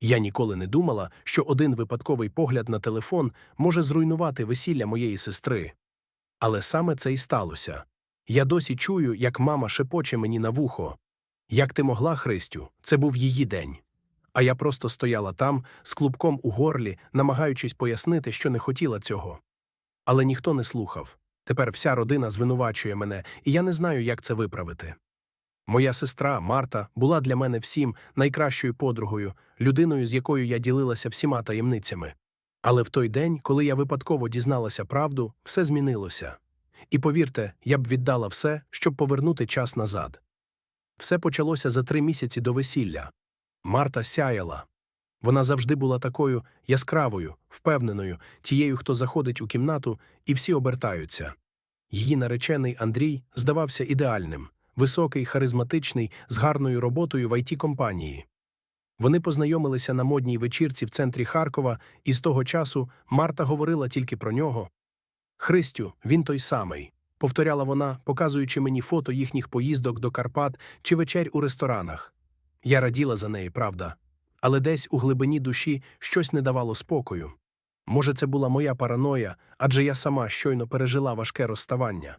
Я ніколи не думала, що один випадковий погляд на телефон може зруйнувати весілля моєї сестри. Але саме це й сталося. Я досі чую, як мама шепоче мені на вухо. Як ти могла, Христю, це був її день. А я просто стояла там, з клубком у горлі, намагаючись пояснити, що не хотіла цього. Але ніхто не слухав. Тепер вся родина звинувачує мене, і я не знаю, як це виправити. Моя сестра Марта була для мене всім найкращою подругою, людиною, з якою я ділилася всіма таємницями. Але в той день, коли я випадково дізналася правду, все змінилося. І повірте, я б віддала все, щоб повернути час назад. Все почалося за три місяці до весілля. Марта сяяла. Вона завжди була такою яскравою, впевненою, тією, хто заходить у кімнату, і всі обертаються. Її наречений Андрій здавався ідеальним, високий, харизматичний, з гарною роботою в it компанії. Вони познайомилися на модній вечірці в центрі Харкова, і з того часу Марта говорила тільки про нього. Христю, він той самий, повторяла вона, показуючи мені фото їхніх поїздок до Карпат чи вечерь у ресторанах. Я раділа за неї, правда, але десь у глибині душі щось не давало спокою. Може, це була моя параноя, адже я сама щойно пережила важке розставання.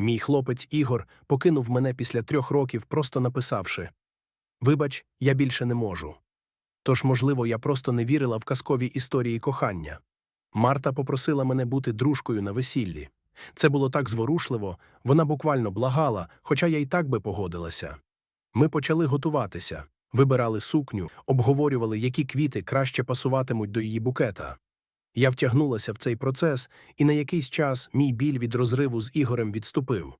Мій хлопець Ігор покинув мене після трьох років, просто написавши Вибач, я більше не можу. Тож, можливо, я просто не вірила в казкові історії кохання. Марта попросила мене бути дружкою на весіллі. Це було так зворушливо, вона буквально благала, хоча я й так би погодилася. Ми почали готуватися, вибирали сукню, обговорювали, які квіти краще пасуватимуть до її букета. Я втягнулася в цей процес, і на якийсь час мій біль від розриву з Ігорем відступив.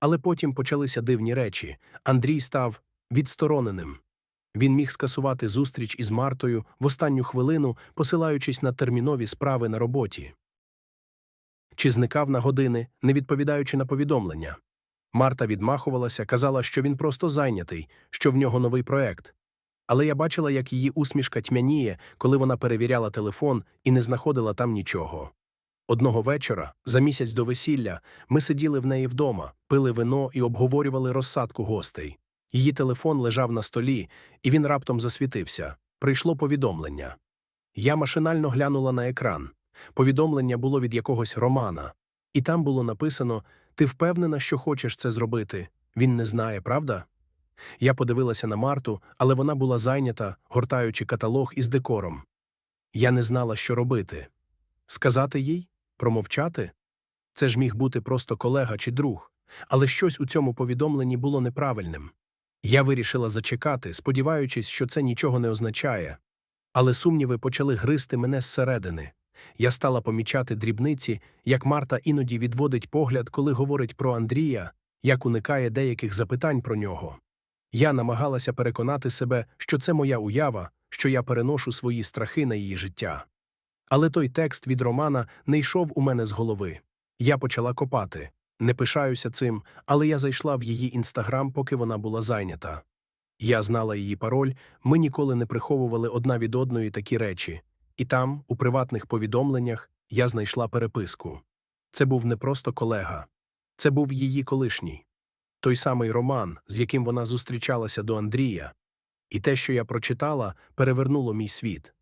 Але потім почалися дивні речі. Андрій став відстороненим. Він міг скасувати зустріч із Мартою в останню хвилину, посилаючись на термінові справи на роботі. Чи зникав на години, не відповідаючи на повідомлення. Марта відмахувалася, казала, що він просто зайнятий, що в нього новий проект. Але я бачила, як її усмішка тьмяніє, коли вона перевіряла телефон і не знаходила там нічого. Одного вечора, за місяць до весілля, ми сиділи в неї вдома, пили вино і обговорювали розсадку гостей. Її телефон лежав на столі, і він раптом засвітився. Прийшло повідомлення. Я машинально глянула на екран. Повідомлення було від якогось Романа. І там було написано Ти впевнена, що хочеш це зробити? Він не знає, правда? Я подивилася на Марту, але вона була зайнята, гортаючи каталог із декором. Я не знала, що робити. Сказати їй? Промовчати? Це ж міг бути просто колега чи друг, але щось у цьому повідомленні було неправильним. Я вирішила зачекати, сподіваючись, що це нічого не означає. Але сумніви почали гризти мене зсередини. Я стала помічати дрібниці, як Марта іноді відводить погляд, коли говорить про Андрія, як уникає деяких запитань про нього. Я намагалася переконати себе, що це моя уява, що я переношу свої страхи на її життя. Але той текст від Романа не йшов у мене з голови. Я почала копати. Не пишаюся цим, але я зайшла в її інстаграм, поки вона була зайнята. Я знала її пароль, ми ніколи не приховували одна від одної такі речі, і там, у приватних повідомленнях, я знайшла переписку. Це був не просто колега, це був її колишній, той самий Роман, з яким вона зустрічалася до Андрія. І те, що я прочитала, перевернуло мій світ.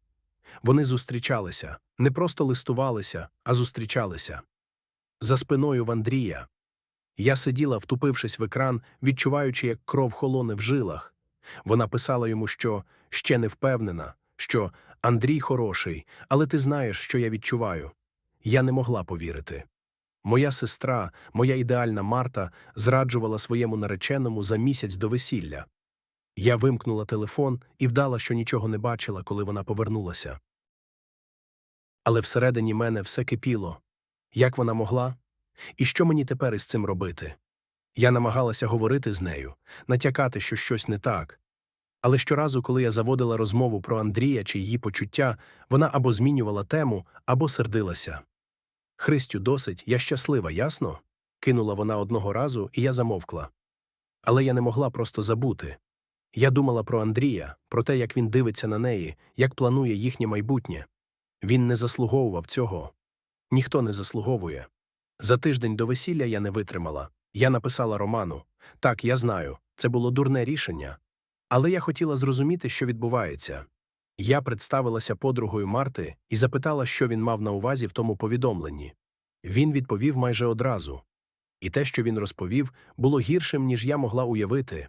Вони зустрічалися, не просто листувалися, а зустрічалися. За спиною в Андрія. Я сиділа, втупившись в екран, відчуваючи, як кров холоне в жилах. Вона писала йому, що ще не впевнена, що Андрій хороший, але ти знаєш, що я відчуваю. Я не могла повірити. Моя сестра, моя ідеальна Марта, зраджувала своєму нареченому за місяць до весілля. Я вимкнула телефон і вдала, що нічого не бачила, коли вона повернулася. Але всередині мене все кипіло. Як вона могла? І що мені тепер із цим робити? Я намагалася говорити з нею, натякати, що щось не так. Але щоразу, коли я заводила розмову про Андрія чи її почуття, вона або змінювала тему, або сердилася. Христю, досить, я щаслива, ясно? кинула вона одного разу, і я замовкла. Але я не могла просто забути. Я думала про Андрія, про те, як він дивиться на неї, як планує їхнє майбутнє. Він не заслуговував цього. Ніхто не заслуговує. За тиждень до весілля я не витримала. Я написала Роману так, я знаю, це було дурне рішення. Але я хотіла зрозуміти, що відбувається. Я представилася подругою Марти і запитала, що він мав на увазі в тому повідомленні. Він відповів майже одразу. І те, що він розповів, було гіршим, ніж я могла уявити.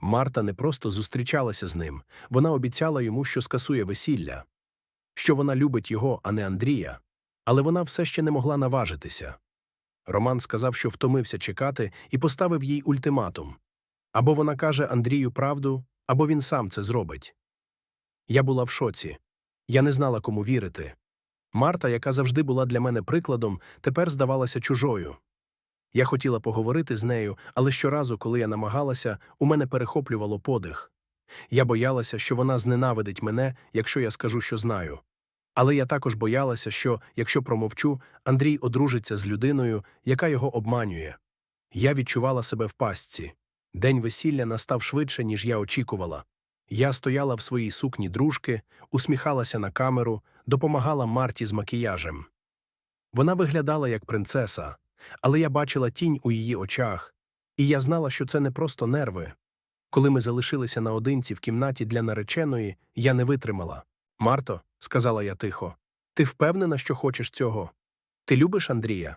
Марта не просто зустрічалася з ним, вона обіцяла йому, що скасує весілля, що вона любить його, а не Андрія, але вона все ще не могла наважитися. Роман сказав, що втомився чекати, і поставив їй ультиматум або вона каже Андрію правду, або він сам це зробить. Я була в шоці. Я не знала, кому вірити. Марта, яка завжди була для мене прикладом, тепер здавалася чужою. Я хотіла поговорити з нею, але щоразу, коли я намагалася, у мене перехоплювало подих. Я боялася, що вона зненавидить мене, якщо я скажу, що знаю. Але я також боялася, що, якщо промовчу, Андрій одружиться з людиною, яка його обманює. Я відчувала себе в пастці. День весілля настав швидше, ніж я очікувала. Я стояла в своїй сукні дружки, усміхалася на камеру, допомагала Марті з макіяжем. Вона виглядала як принцеса, але я бачила тінь у її очах, і я знала, що це не просто нерви. Коли ми залишилися наодинці в кімнаті для нареченої, я не витримала. Марто, сказала я тихо, ти впевнена, що хочеш цього? Ти любиш Андрія?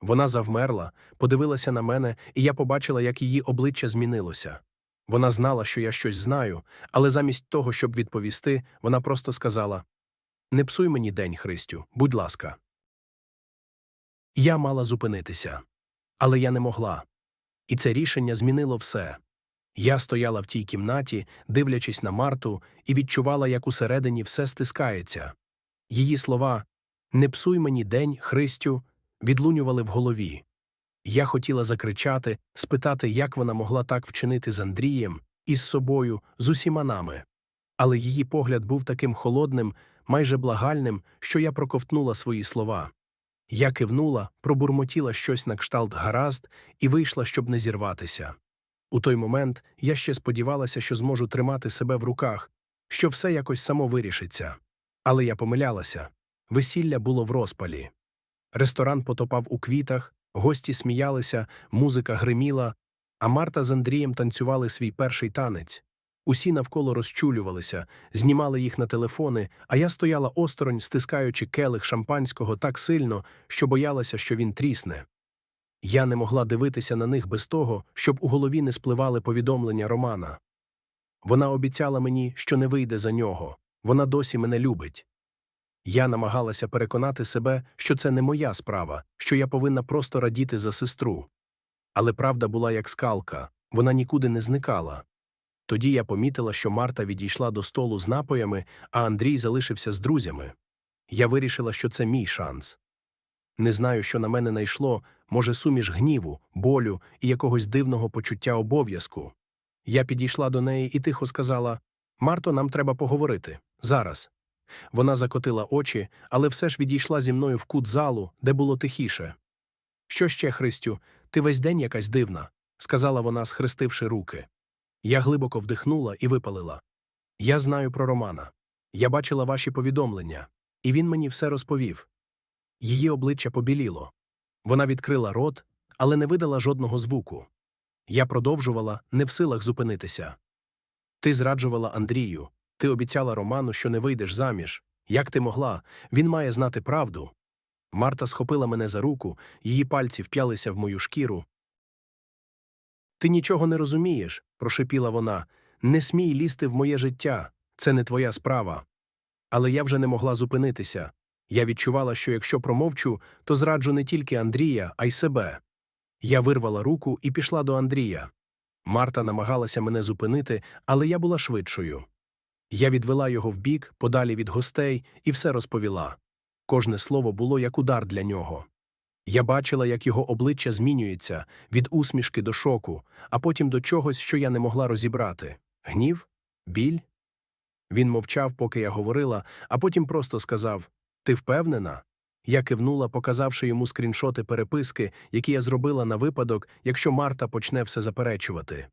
Вона завмерла, подивилася на мене, і я побачила, як її обличчя змінилося. Вона знала, що я щось знаю, але замість того, щоб відповісти, вона просто сказала Не псуй мені день, Христю, будь ласка. Я мала зупинитися, але я не могла. І це рішення змінило все. Я стояла в тій кімнаті, дивлячись на Марту, і відчувала, як усередині все стискається. Її слова Не псуй мені день, Христю, відлунювали в голові. Я хотіла закричати, спитати, як вона могла так вчинити з Андрієм, із собою, з усіма нами. Але її погляд був таким холодним, майже благальним, що я проковтнула свої слова. Я кивнула, пробурмотіла щось на кшталт гаразд і вийшла, щоб не зірватися. У той момент я ще сподівалася, що зможу тримати себе в руках, що все якось само вирішиться. Але я помилялася весілля було в розпалі. Ресторан потопав у квітах, гості сміялися, музика гриміла, а Марта з Андрієм танцювали свій перший танець. Усі навколо розчулювалися, знімали їх на телефони, а я стояла осторонь, стискаючи келих шампанського так сильно, що боялася, що він трісне. Я не могла дивитися на них без того, щоб у голові не спливали повідомлення Романа. Вона обіцяла мені, що не вийде за нього, вона досі мене любить. Я намагалася переконати себе, що це не моя справа, що я повинна просто радіти за сестру. Але правда була як скалка, вона нікуди не зникала. Тоді я помітила, що Марта відійшла до столу з напоями, а Андрій залишився з друзями. Я вирішила, що це мій шанс. Не знаю, що на мене найшло, може, суміш гніву, болю і якогось дивного почуття обов'язку. Я підійшла до неї і тихо сказала Марто, нам треба поговорити. Зараз. Вона закотила очі, але все ж відійшла зі мною в кут залу, де було тихіше. Що ще, Христю, ти весь день якась дивна, сказала вона, схрестивши руки. Я глибоко вдихнула і випалила. Я знаю про Романа. Я бачила ваші повідомлення, і він мені все розповів. Її обличчя побіліло. Вона відкрила рот, але не видала жодного звуку. Я продовжувала, не в силах зупинитися. Ти зраджувала Андрію, ти обіцяла Роману, що не вийдеш заміж. Як ти могла? Він має знати правду. Марта схопила мене за руку, її пальці вп'ялися в мою шкіру. Ти нічого не розумієш, прошепіла вона. Не смій лізти в моє життя. Це не твоя справа. Але я вже не могла зупинитися. Я відчувала, що якщо промовчу, то зраджу не тільки Андрія, а й себе. Я вирвала руку і пішла до Андрія. Марта намагалася мене зупинити, але я була швидшою. Я відвела його вбік, подалі від гостей, і все розповіла. Кожне слово було як удар для нього. Я бачила, як його обличчя змінюється від усмішки до шоку, а потім до чогось, що я не могла розібрати гнів, біль. Він мовчав, поки я говорила, а потім просто сказав Ти впевнена? Я кивнула, показавши йому скріншоти переписки, які я зробила на випадок, якщо Марта почне все заперечувати.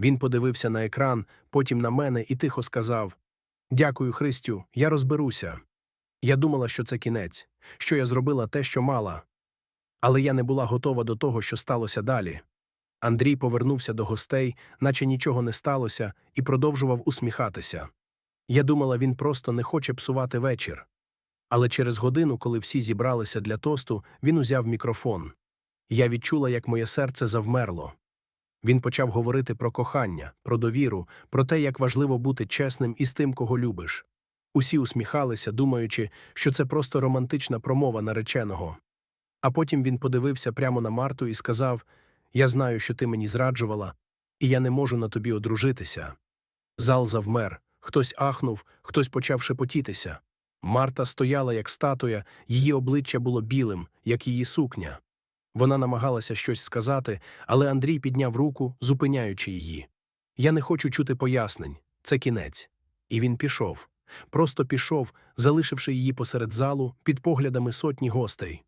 Він подивився на екран, потім на мене і тихо сказав Дякую, Христю, я розберуся. Я думала, що це кінець, що я зробила те, що мала. Але я не була готова до того, що сталося далі. Андрій повернувся до гостей, наче нічого не сталося, і продовжував усміхатися. Я думала, він просто не хоче псувати вечір. Але через годину, коли всі зібралися для тосту, він узяв мікрофон. Я відчула, як моє серце завмерло. Він почав говорити про кохання, про довіру, про те, як важливо бути чесним із тим, кого любиш. Усі усміхалися, думаючи, що це просто романтична промова нареченого. А потім він подивився прямо на Марту і сказав: Я знаю, що ти мені зраджувала, і я не можу на тобі одружитися. Зал завмер, хтось ахнув, хтось почав шепотітися. Марта стояла як статуя, її обличчя було білим, як її сукня. Вона намагалася щось сказати, але Андрій підняв руку, зупиняючи її. Я не хочу чути пояснень, це кінець. І він пішов. Просто пішов, залишивши її посеред залу під поглядами сотні гостей.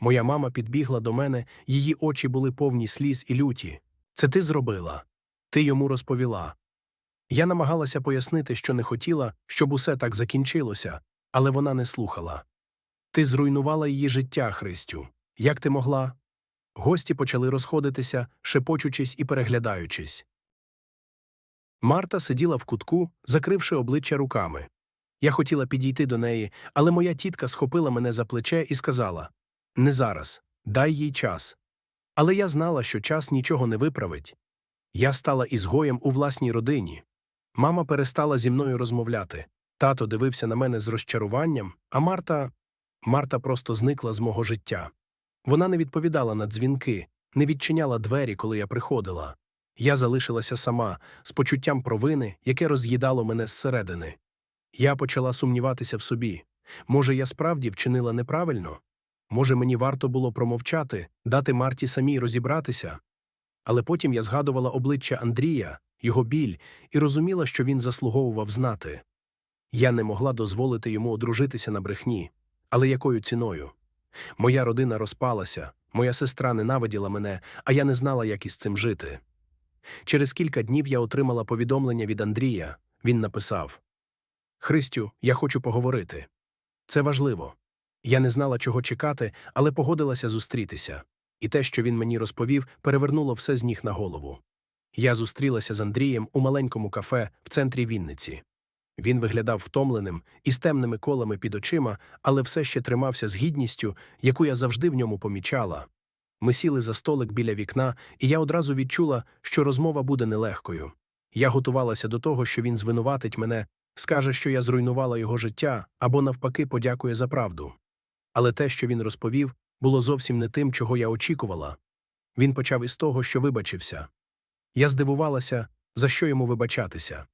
Моя мама підбігла до мене, її очі були повні сліз і люті. Це ти зробила? Ти йому розповіла. Я намагалася пояснити, що не хотіла, щоб усе так закінчилося, але вона не слухала. Ти зруйнувала її життя, Христю. Як ти могла? Гості почали розходитися, шепочучись і переглядаючись. Марта сиділа в кутку, закривши обличчя руками. Я хотіла підійти до неї, але моя тітка схопила мене за плече і сказала Не зараз, дай їй час. Але я знала, що час нічого не виправить. Я стала ізгоєм у власній родині. Мама перестала зі мною розмовляти. Тато дивився на мене з розчаруванням, а Марта. Марта просто зникла з мого життя. Вона не відповідала на дзвінки, не відчиняла двері, коли я приходила. Я залишилася сама, з почуттям провини, яке роз'їдало мене зсередини. Я почала сумніватися в собі. Може, я справді вчинила неправильно? Може, мені варто було промовчати, дати Марті самій розібратися? Але потім я згадувала обличчя Андрія, його біль, і розуміла, що він заслуговував знати. Я не могла дозволити йому одружитися на брехні. Але якою ціною? Моя родина розпалася, моя сестра ненавиділа мене, а я не знала, як із цим жити. Через кілька днів я отримала повідомлення від Андрія. Він написав Христю, я хочу поговорити. Це важливо. Я не знала, чого чекати, але погодилася зустрітися. І те, що він мені розповів, перевернуло все з ніг на голову. Я зустрілася з Андрієм у маленькому кафе в центрі Вінниці. Він виглядав втомленим із темними колами під очима, але все ще тримався з гідністю, яку я завжди в ньому помічала. Ми сіли за столик біля вікна, і я одразу відчула, що розмова буде нелегкою. Я готувалася до того, що він звинуватить мене, скаже, що я зруйнувала його життя, або, навпаки, подякує за правду. Але те, що він розповів, було зовсім не тим, чого я очікувала. Він почав із того, що вибачився. Я здивувалася, за що йому вибачатися.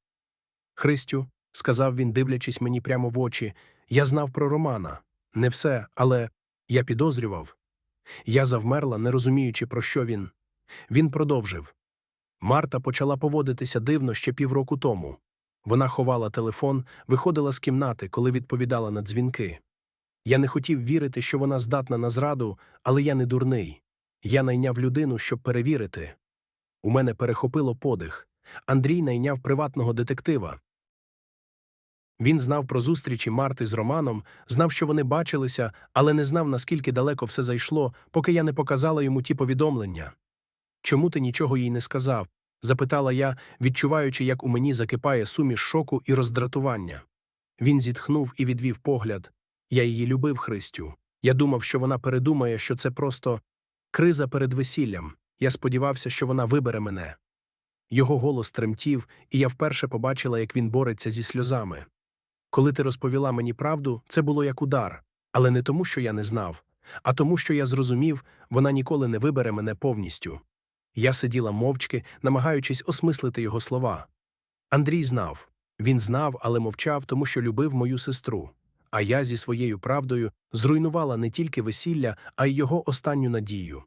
Христю, сказав він, дивлячись мені прямо в очі, я знав про Романа. Не все, але я підозрював. Я завмерла, не розуміючи, про що він. Він продовжив. Марта почала поводитися дивно ще півроку тому. Вона ховала телефон, виходила з кімнати, коли відповідала на дзвінки. Я не хотів вірити, що вона здатна на зраду, але я не дурний. Я найняв людину, щоб перевірити. У мене перехопило подих. Андрій найняв приватного детектива. Він знав про зустрічі Марти з Романом, знав, що вони бачилися, але не знав, наскільки далеко все зайшло, поки я не показала йому ті повідомлення. Чому ти нічого їй не сказав? запитала я, відчуваючи, як у мені закипає суміш шоку і роздратування. Він зітхнув і відвів погляд. Я її любив, Христю. Я думав, що вона передумає, що це просто криза перед весіллям. Я сподівався, що вона вибере мене. Його голос тремтів, і я вперше побачила, як він бореться зі сльозами. Коли ти розповіла мені правду, це було як удар, але не тому, що я не знав, а тому, що я зрозумів, вона ніколи не вибере мене повністю. Я сиділа мовчки, намагаючись осмислити його слова. Андрій знав. Він знав, але мовчав, тому що любив мою сестру. А я зі своєю правдою зруйнувала не тільки весілля, а й його останню надію.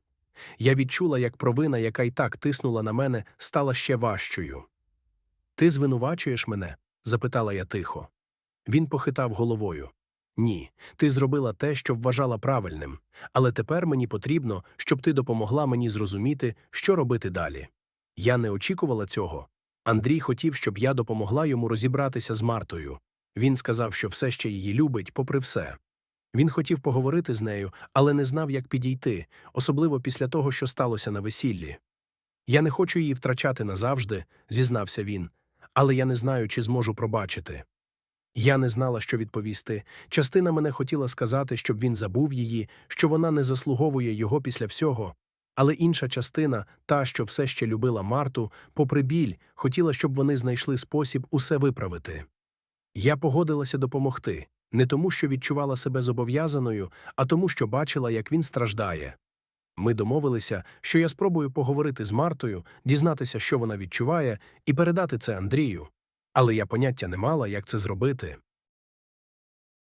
Я відчула, як провина, яка й так тиснула на мене, стала ще важчою. Ти звинувачуєш мене? запитала я тихо. Він похитав головою. Ні, ти зробила те, що вважала правильним, але тепер мені потрібно, щоб ти допомогла мені зрозуміти, що робити далі. Я не очікувала цього. Андрій хотів, щоб я допомогла йому розібратися з Мартою. Він сказав, що все ще її любить, попри все. Він хотів поговорити з нею, але не знав, як підійти, особливо після того, що сталося на весіллі. Я не хочу її втрачати назавжди, зізнався він, але я не знаю, чи зможу пробачити. Я не знала, що відповісти. Частина мене хотіла сказати, щоб він забув її, що вона не заслуговує його після всього. Але інша частина, та, що все ще любила Марту, попри біль, хотіла, щоб вони знайшли спосіб усе виправити. Я погодилася допомогти, не тому, що відчувала себе зобов'язаною, а тому, що бачила, як він страждає. Ми домовилися, що я спробую поговорити з Мартою, дізнатися, що вона відчуває, і передати це Андрію. Але я поняття не мала, як це зробити.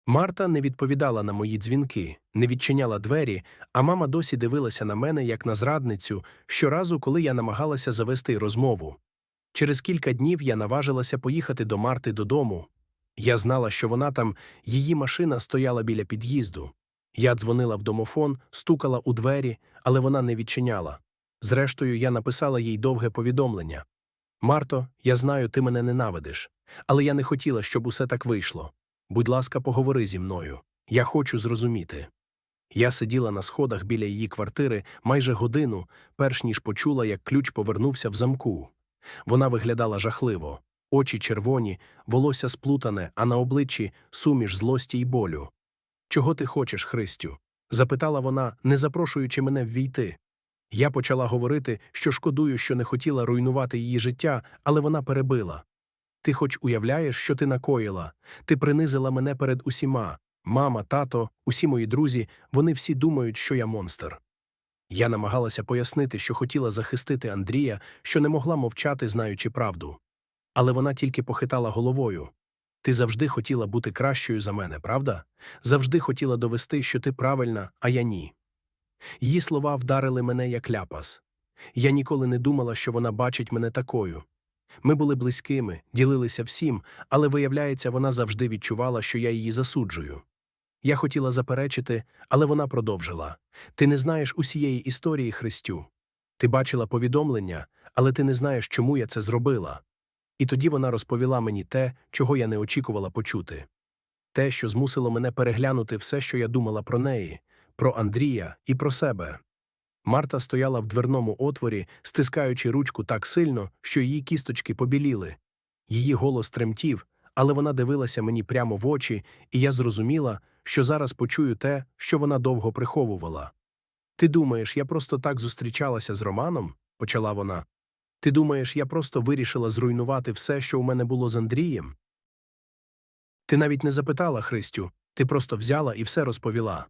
Марта не відповідала на мої дзвінки, не відчиняла двері, а мама досі дивилася на мене як на зрадницю щоразу, коли я намагалася завести розмову. Через кілька днів я наважилася поїхати до Марти додому. Я знала, що вона там, її машина стояла біля під'їзду. Я дзвонила в домофон, стукала у двері, але вона не відчиняла. Зрештою, я написала їй довге повідомлення. Марто, я знаю, ти мене ненавидиш, але я не хотіла, щоб усе так вийшло. Будь ласка, поговори зі мною. Я хочу зрозуміти. Я сиділа на сходах біля її квартири майже годину, перш ніж почула, як ключ повернувся в замку. Вона виглядала жахливо, очі червоні, волосся сплутане, а на обличчі суміш злості й болю. Чого ти хочеш, Христю? запитала вона, не запрошуючи мене ввійти. Я почала говорити, що шкодую, що не хотіла руйнувати її життя, але вона перебила. Ти хоч уявляєш, що ти накоїла, ти принизила мене перед усіма. Мама, тато, усі мої друзі, вони всі думають, що я монстр. Я намагалася пояснити, що хотіла захистити Андрія, що не могла мовчати, знаючи правду. Але вона тільки похитала головою. Ти завжди хотіла бути кращою за мене, правда? Завжди хотіла довести, що ти правильна, а я ні. Її слова вдарили мене як ляпас. Я ніколи не думала, що вона бачить мене такою. Ми були близькими, ділилися всім, але, виявляється, вона завжди відчувала, що я її засуджую. Я хотіла заперечити, але вона продовжила Ти не знаєш усієї історії Христю. Ти бачила повідомлення, але ти не знаєш, чому я це зробила. І тоді вона розповіла мені те, чого я не очікувала почути. Те, що змусило мене переглянути все, що я думала про неї, про Андрія і про себе. Марта стояла в дверному отворі, стискаючи ручку так сильно, що її кісточки побіліли. Її голос тремтів, але вона дивилася мені прямо в очі, і я зрозуміла, що зараз почую те, що вона довго приховувала. Ти думаєш, я просто так зустрічалася з Романом? почала вона. Ти думаєш, я просто вирішила зруйнувати все, що у мене було з Андрієм? Ти навіть не запитала Христю, ти просто взяла і все розповіла.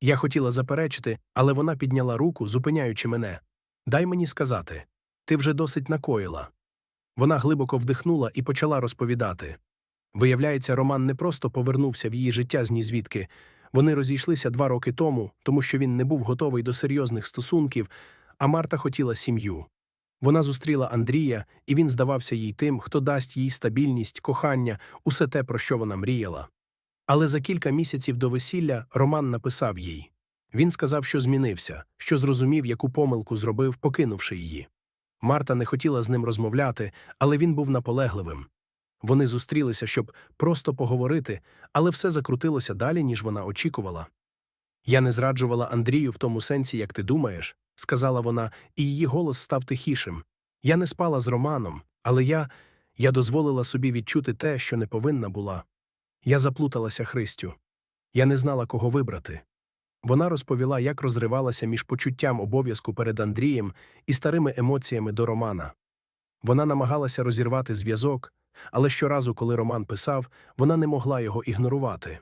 Я хотіла заперечити, але вона підняла руку, зупиняючи мене. Дай мені сказати ти вже досить накоїла. Вона глибоко вдихнула і почала розповідати. Виявляється, Роман не просто повернувся в її життя з нізвідки. Вони розійшлися два роки тому, тому що він не був готовий до серйозних стосунків, а Марта хотіла сім'ю. Вона зустріла Андрія, і він здавався їй тим, хто дасть їй стабільність, кохання, усе те, про що вона мріяла. Але за кілька місяців до весілля Роман написав їй. Він сказав, що змінився, що зрозумів, яку помилку зробив, покинувши її. Марта не хотіла з ним розмовляти, але він був наполегливим. Вони зустрілися, щоб просто поговорити, але все закрутилося далі, ніж вона очікувала. Я не зраджувала Андрію в тому сенсі, як ти думаєш, сказала вона, і її голос став тихішим. Я не спала з Романом, але я, я дозволила собі відчути те, що не повинна була. Я заплуталася Христю. Я не знала, кого вибрати. Вона розповіла, як розривалася між почуттям обов'язку перед Андрієм і старими емоціями до Романа. Вона намагалася розірвати зв'язок, але щоразу, коли Роман писав, вона не могла його ігнорувати.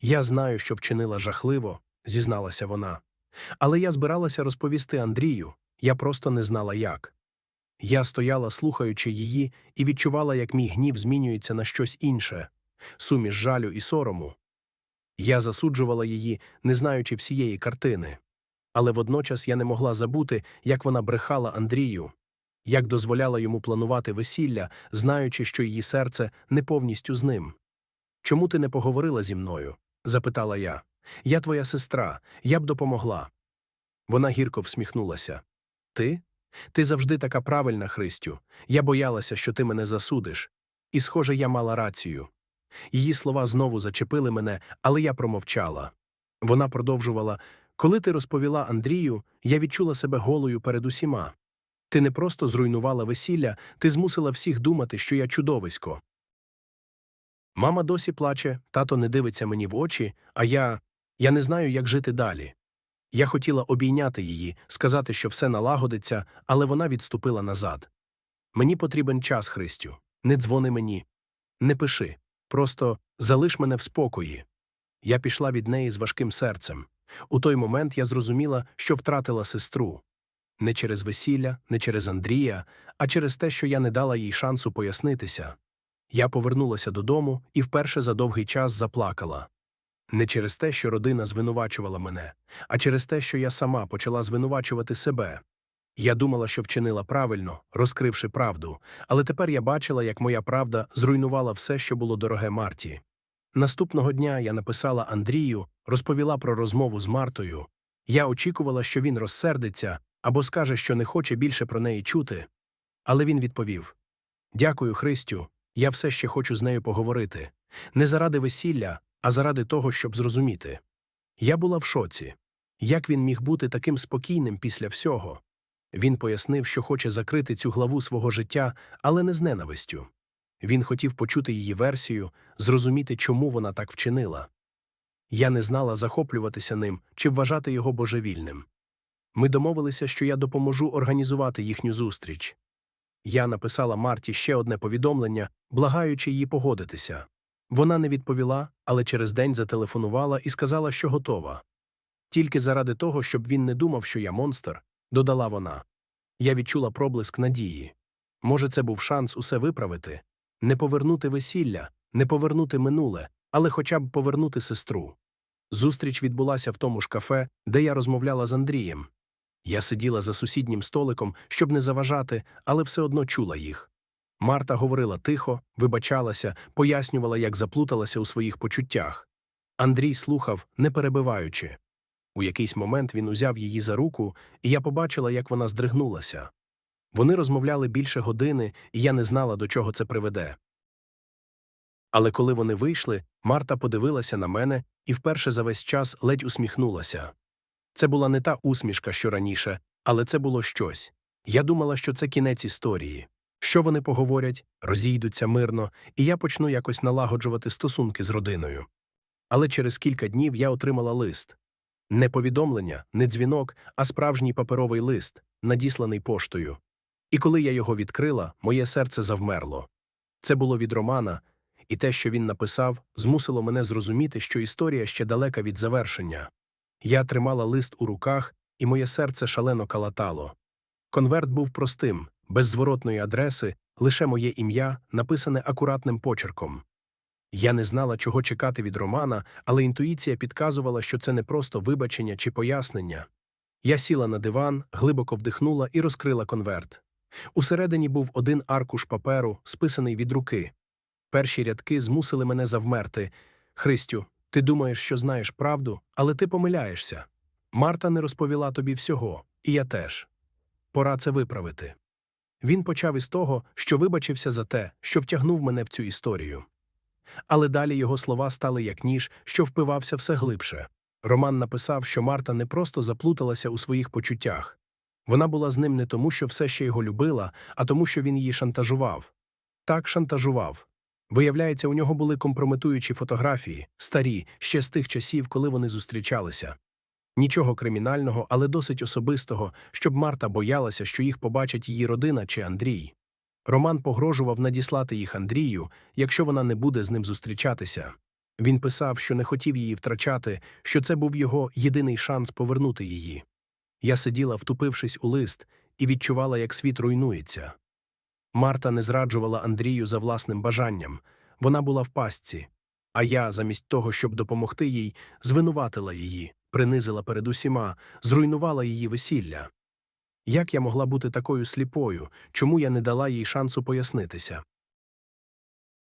Я знаю, що вчинила жахливо, зізналася вона. Але я збиралася розповісти Андрію, я просто не знала як. Я стояла, слухаючи її, і відчувала, як мій гнів змінюється на щось інше суміш жалю і сорому. Я засуджувала її, не знаючи всієї картини. Але водночас я не могла забути, як вона брехала Андрію, як дозволяла йому планувати весілля, знаючи, що її серце не повністю з ним. Чому ти не поговорила зі мною? запитала я. Я твоя сестра, я б допомогла. Вона гірко всміхнулася. Ти? Ти завжди така правильна, Христю. Я боялася, що ти мене засудиш. І, схоже, я мала рацію. Її слова знову зачепили мене, але я промовчала. Вона продовжувала Коли ти розповіла Андрію, я відчула себе голою перед усіма. Ти не просто зруйнувала весілля, ти змусила всіх думати, що я чудовисько. Мама досі плаче, тато не дивиться мені в очі, а я. я не знаю, як жити далі. Я хотіла обійняти її, сказати, що все налагодиться, але вона відступила назад. Мені потрібен час, Христю. Не дзвони мені. Не пиши. Просто залиш мене в спокої. Я пішла від неї з важким серцем. У той момент я зрозуміла, що втратила сестру. Не через весілля, не через Андрія, а через те, що я не дала їй шансу пояснитися. Я повернулася додому і вперше за довгий час заплакала. Не через те, що родина звинувачувала мене, а через те, що я сама почала звинувачувати себе. Я думала, що вчинила правильно, розкривши правду, але тепер я бачила, як моя правда зруйнувала все, що було дороге Марті. Наступного дня я написала Андрію, розповіла про розмову з Мартою. Я очікувала, що він розсердиться або скаже, що не хоче більше про неї чути. Але він відповів Дякую, Христю, я все ще хочу з нею поговорити. Не заради весілля, а заради того, щоб зрозуміти. Я була в шоці. Як він міг бути таким спокійним після всього? Він пояснив, що хоче закрити цю главу свого життя, але не з ненавистю. Він хотів почути її версію, зрозуміти, чому вона так вчинила. Я не знала захоплюватися ним чи вважати його божевільним. Ми домовилися, що я допоможу організувати їхню зустріч. Я написала Марті ще одне повідомлення, благаючи її погодитися. Вона не відповіла, але через день зателефонувала і сказала, що готова. Тільки заради того, щоб він не думав, що я монстр, додала вона. Я відчула проблиск надії. Може, це був шанс усе виправити, не повернути весілля, не повернути минуле, але хоча б повернути сестру. Зустріч відбулася в тому ж кафе, де я розмовляла з Андрієм. Я сиділа за сусіднім столиком, щоб не заважати, але все одно чула їх. Марта говорила тихо, вибачалася, пояснювала, як заплуталася у своїх почуттях. Андрій слухав, не перебиваючи. У якийсь момент він узяв її за руку, і я побачила, як вона здригнулася. Вони розмовляли більше години, і я не знала, до чого це приведе. Але коли вони вийшли, Марта подивилася на мене і вперше за весь час ледь усміхнулася. Це була не та усмішка, що раніше, але це було щось. Я думала, що це кінець історії. Що вони поговорять, розійдуться мирно, і я почну якось налагоджувати стосунки з родиною. Але через кілька днів я отримала лист не повідомлення, не дзвінок, а справжній паперовий лист, надісланий поштою. І коли я його відкрила, моє серце завмерло. Це було від Романа, і те, що він написав, змусило мене зрозуміти, що історія ще далека від завершення. Я тримала лист у руках, і моє серце шалено калатало. Конверт був простим, без зворотної адреси, лише моє ім'я, написане акуратним почерком. Я не знала, чого чекати від Романа, але інтуїція підказувала, що це не просто вибачення чи пояснення. Я сіла на диван, глибоко вдихнула і розкрила конверт. Усередині був один аркуш паперу, списаний від руки. Перші рядки змусили мене завмерти. Христю, ти думаєш, що знаєш правду, але ти помиляєшся. Марта не розповіла тобі всього, і я теж. Пора це виправити. Він почав із того, що вибачився за те, що втягнув мене в цю історію. Але далі його слова стали як ніж, що впивався все глибше. Роман написав, що Марта не просто заплуталася у своїх почуттях. Вона була з ним не тому, що все ще його любила, а тому, що він її шантажував. Так шантажував. Виявляється, у нього були компрометуючі фотографії, старі, ще з тих часів, коли вони зустрічалися. Нічого кримінального, але досить особистого, щоб Марта боялася, що їх побачить її родина чи Андрій. Роман погрожував надіслати їх Андрію, якщо вона не буде з ним зустрічатися. Він писав, що не хотів її втрачати, що це був його єдиний шанс повернути її. Я сиділа, втупившись у лист, і відчувала, як світ руйнується. Марта не зраджувала Андрію за власним бажанням вона була в пастці, а я, замість того, щоб допомогти їй, звинуватила її, принизила перед усіма, зруйнувала її весілля. Як я могла бути такою сліпою, чому я не дала їй шансу пояснитися?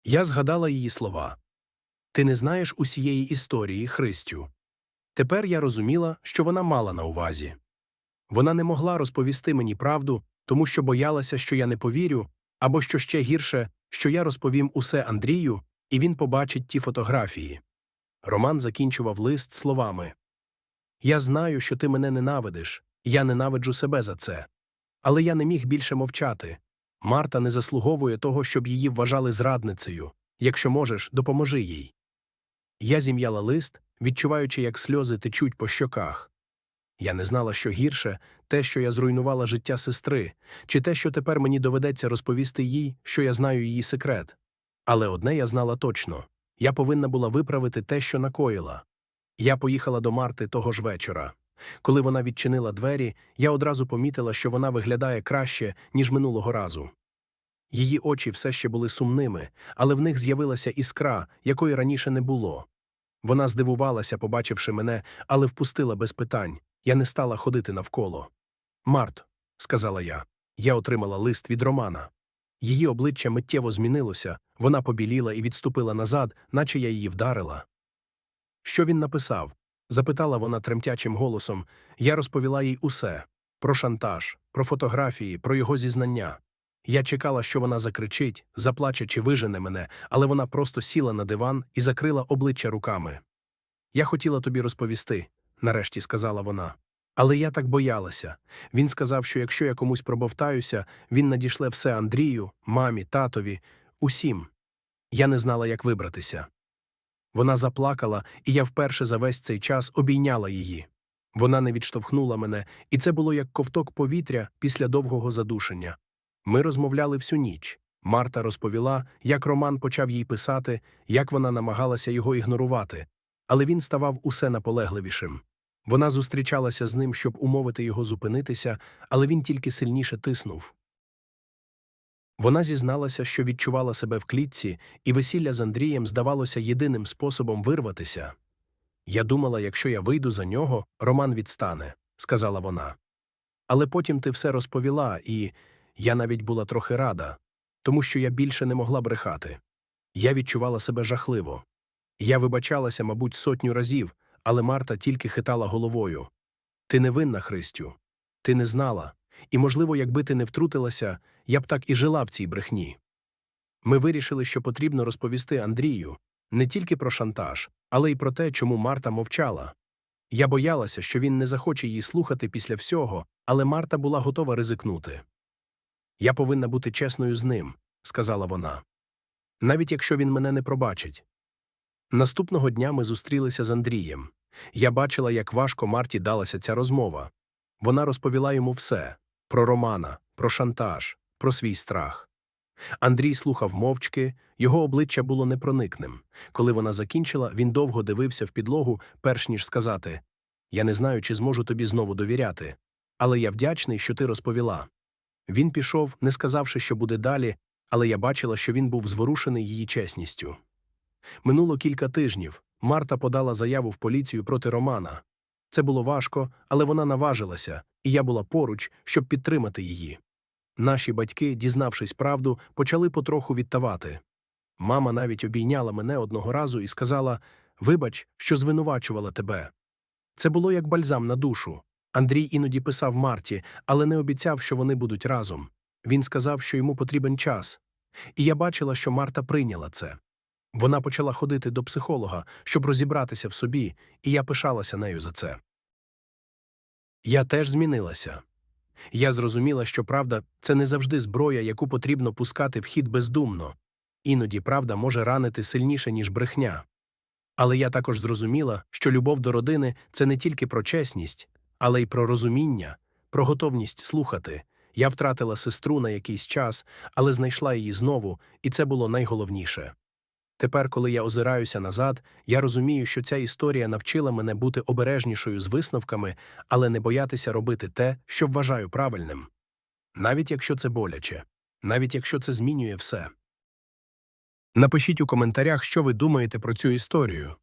Я згадала її слова Ти не знаєш усієї історії, Христю. Тепер я розуміла, що вона мала на увазі. Вона не могла розповісти мені правду, тому що боялася, що я не повірю, або що ще гірше, що я розповім усе Андрію, і він побачить ті фотографії. Роман закінчував лист словами Я знаю, що ти мене ненавидиш, я ненавиджу себе за це. Але я не міг більше мовчати. Марта не заслуговує того, щоб її вважали зрадницею. Якщо можеш, допоможи їй. Я зім'яла лист, відчуваючи, як сльози течуть по щоках. Я не знала, що гірше те, що я зруйнувала життя сестри, чи те, що тепер мені доведеться розповісти їй, що я знаю її секрет. Але одне я знала точно я повинна була виправити те, що накоїла. Я поїхала до Марти того ж вечора. Коли вона відчинила двері, я одразу помітила, що вона виглядає краще, ніж минулого разу. Її очі все ще були сумними, але в них з'явилася іскра, якої раніше не було. Вона здивувалася, побачивши мене, але впустила без питань. Я не стала ходити навколо. Март, сказала я, я отримала лист від Романа. Її обличчя миттєво змінилося, вона побіліла і відступила назад, наче я її вдарила. Що він написав? Запитала вона тремтячим голосом. Я розповіла їй усе про шантаж, про фотографії, про його зізнання. Я чекала, що вона закричить, заплаче чи вижене мене, але вона просто сіла на диван і закрила обличчя руками. Я хотіла тобі розповісти, нарешті сказала вона. Але я так боялася. Він сказав, що якщо я комусь пробовтаюся, він надішле все Андрію, мамі, татові, усім. Я не знала, як вибратися. Вона заплакала, і я вперше за весь цей час обійняла її. Вона не відштовхнула мене, і це було як ковток повітря після довгого задушення. Ми розмовляли всю ніч. Марта розповіла, як Роман почав їй писати, як вона намагалася його ігнорувати, але він ставав усе наполегливішим. Вона зустрічалася з ним, щоб умовити його зупинитися, але він тільки сильніше тиснув. Вона зізналася, що відчувала себе в клітці, і весілля з Андрієм здавалося єдиним способом вирватися. Я думала, якщо я вийду за нього, Роман відстане, сказала вона. Але потім ти все розповіла, і я навіть була трохи рада, тому що я більше не могла брехати. Я відчувала себе жахливо. Я вибачалася, мабуть, сотню разів, але Марта тільки хитала головою. Ти не винна, Христю. Ти не знала. І, можливо, якби ти не втрутилася, я б так і жила в цій брехні. Ми вирішили, що потрібно розповісти Андрію не тільки про шантаж, але й про те, чому Марта мовчала. Я боялася, що він не захоче її слухати після всього, але Марта була готова ризикнути. Я повинна бути чесною з ним, сказала вона. Навіть якщо він мене не пробачить. Наступного дня ми зустрілися з Андрієм. Я бачила, як важко Марті далася ця розмова. Вона розповіла йому все про Романа, про шантаж, про свій страх. Андрій слухав мовчки, його обличчя було непроникним. Коли вона закінчила, він довго дивився в підлогу, перш ніж сказати Я не знаю, чи зможу тобі знову довіряти, але я вдячний, що ти розповіла. Він пішов, не сказавши, що буде далі, але я бачила, що він був зворушений її чесністю. Минуло кілька тижнів. Марта подала заяву в поліцію проти Романа. Це було важко, але вона наважилася, і я була поруч, щоб підтримати її. Наші батьки, дізнавшись правду, почали потроху відтавати. Мама навіть обійняла мене одного разу і сказала Вибач, що звинувачувала тебе. Це було як бальзам на душу. Андрій іноді писав Марті, але не обіцяв, що вони будуть разом. Він сказав, що йому потрібен час. І я бачила, що Марта прийняла це. Вона почала ходити до психолога, щоб розібратися в собі, і я пишалася нею за це. Я теж змінилася. Я зрозуміла, що правда це не завжди зброя, яку потрібно пускати в хід бездумно. Іноді правда може ранити сильніше, ніж брехня. Але я також зрозуміла, що любов до родини це не тільки про чесність, але й про розуміння, про готовність слухати. Я втратила сестру на якийсь час, але знайшла її знову, і це було найголовніше. Тепер, коли я озираюся назад, я розумію, що ця історія навчила мене бути обережнішою з висновками, але не боятися робити те, що вважаю правильним. Навіть якщо це боляче, навіть якщо це змінює все. Напишіть у коментарях, що ви думаєте про цю історію.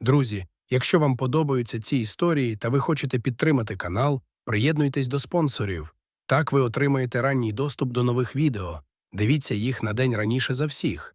Друзі, якщо вам подобаються ці історії та ви хочете підтримати канал, приєднуйтесь до спонсорів. Так ви отримаєте ранній доступ до нових відео. Дивіться їх на день раніше за всіх.